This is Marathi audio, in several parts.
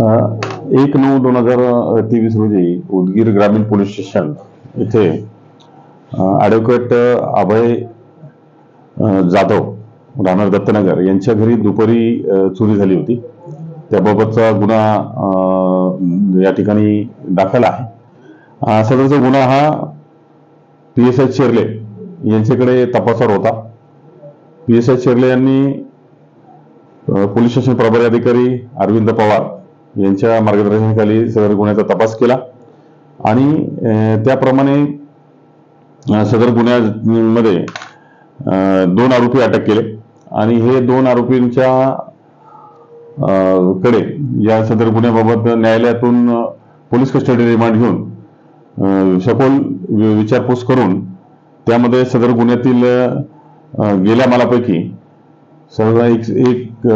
एक नऊ दोन हजार तेवीस रोजी उदगीर ग्रामीण पोलीस स्टेशन इथे ॲडव्होकेट अभय जाधव राहणार दत्तनगर यांच्या घरी दुपारी चोरी झाली होती. त्याबाबतचा गुन्हा या ठिकाणी दाखल आहे. सदरचा गुन्हा हा पी एस आय चेरले यांच्याकडे तपासावर होता. पी एस आय चेरले यांनी पोलीस स्टेशन प्रभारी अधिकारी अरविंद पवार यांच्या मार्गदर्शनाखाली सदर गुन्ह्याचा तपास केला. आणि त्याप्रमाणे सदर गुन्ह्यामध्ये दोन आरोपी अटक केले. आणि हे दोन आरोपींच्या कडे या सदर गुन्ह्याबाबत न्यायालयातून पोलीस कस्टडी रिमांड घेऊन सखोल विचारपूस करून त्यामध्ये सदर गुन्ह्यातील गेल्या मालापैकी सहजा एक एक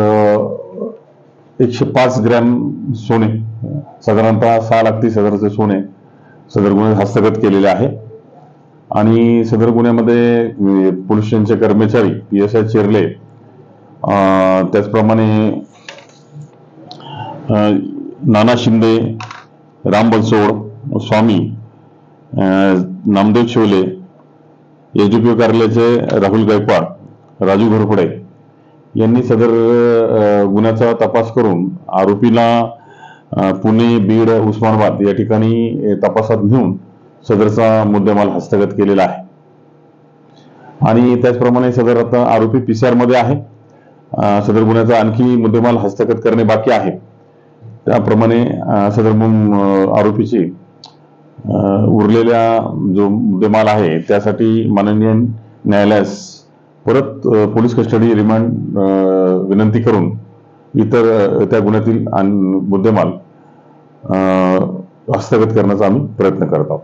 एकशे पाच ग्रॅम सोने साधारणतः सहा लाख तीस हजाराचे सोने सदर गुन्ह्यात हस्तगत केलेले आहे. आणि सदर गुन्ह्यामध्ये अ, पोलीस स्टेशनचे कर्मचारी पी एस आय चिरले त्याचप्रमाणे नाना शिंदे राम बनसोड स्वामी नामदेव शिवले एजीपी कार्यालयाचे राहुल गायकवाड राजू घोरपडे यांनी सदर गुन्ह्याचा तपास करून आरोपीला पुणे बीड उस्मानाबाद या ठिकाणी तपासात घेऊन सदरचा मुद्देमाल हस्तगत केलेला आहे. आणि त्याचप्रमाणे सदर आता आरोपी पीसीआरमध्ये आहे. सदर गुन्ह्याचा आणखी मुद्देमाल हस्तगत करणे बाकी आहे. त्याप्रमाणे सदर आरोपीची उरलेल्या जो मुद्देमाल आहे त्यासाठी माननीय न्यायालयास परत पोलीस कस्टडी रिमांड विनंती करून इतर त्या गुन्ह्यातील मुद्देमाल हस्तगत करण्याचा आम्ही प्रयत्न करत आहोत.